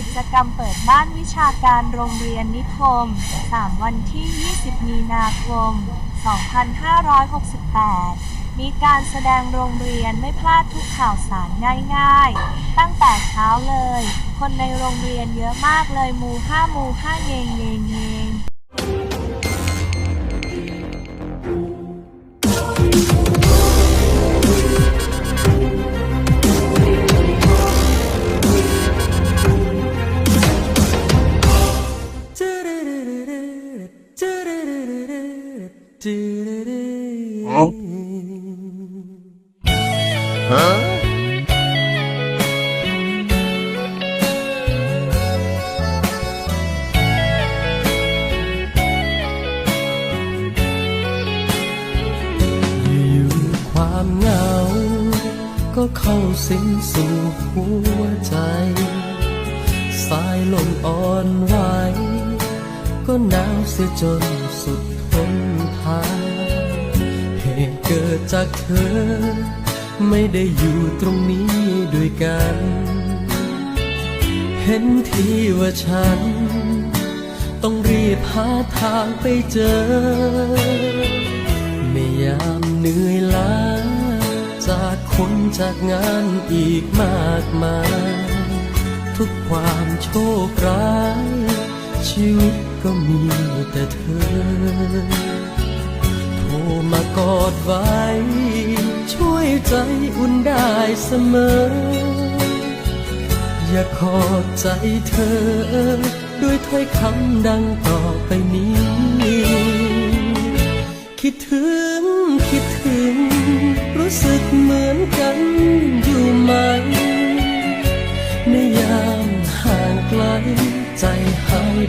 กิจกรรมเปิดบ้านวิชาการโรงเรียนนิคม 3 วันที่ 20 มีนาคม 2568 มีการแสดงโรงเรียนไม่พลาดทุกข่าวสารง่ายๆ ตั้งแต่เช้าเลย คนในโรงเรียนเยอะมากเลยมูห้ามูห้าเงงเงงเง งอยู่ความเหงา ก็เข้าสิงสู่หัวใจ สายลมอ่อนไหวก็หนาวเสียจนสุด ทนทานเหตุเกิดจากเธอ ไม่ได้อยู่ตรงนี้ด้วยกัน เห็นทีว่าฉัน ต้องรีบหาทางไปเจอ ไม่ยามเหนื่อยล้าจากคนจากงานอีกมากมาย ทุกความโชคร้าย ชีวิตก็มีแต่เธอ โทรมากอดไว้ ช่วยใจอุ่นได้เสมอ อยากขอบใจเธอ ด้วยถ้อยคำดังต่อไปนี้ คิดถึง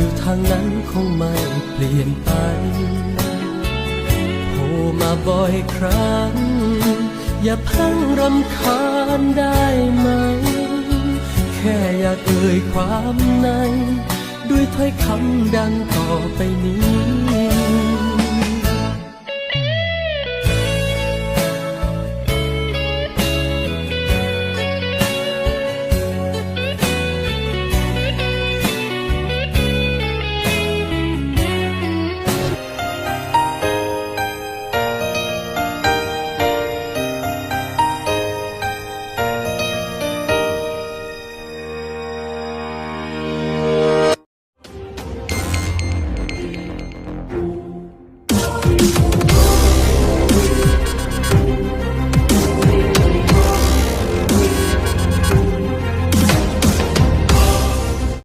อยู่ทางนั้นคงไม่เปลี่ยนไปโทรมาบ่อยครั้ง อย่าพังรำคาญได้ไหม แค่อยากเอ่ยความใน ด้วยถ้อยคำดังต่อไปนี้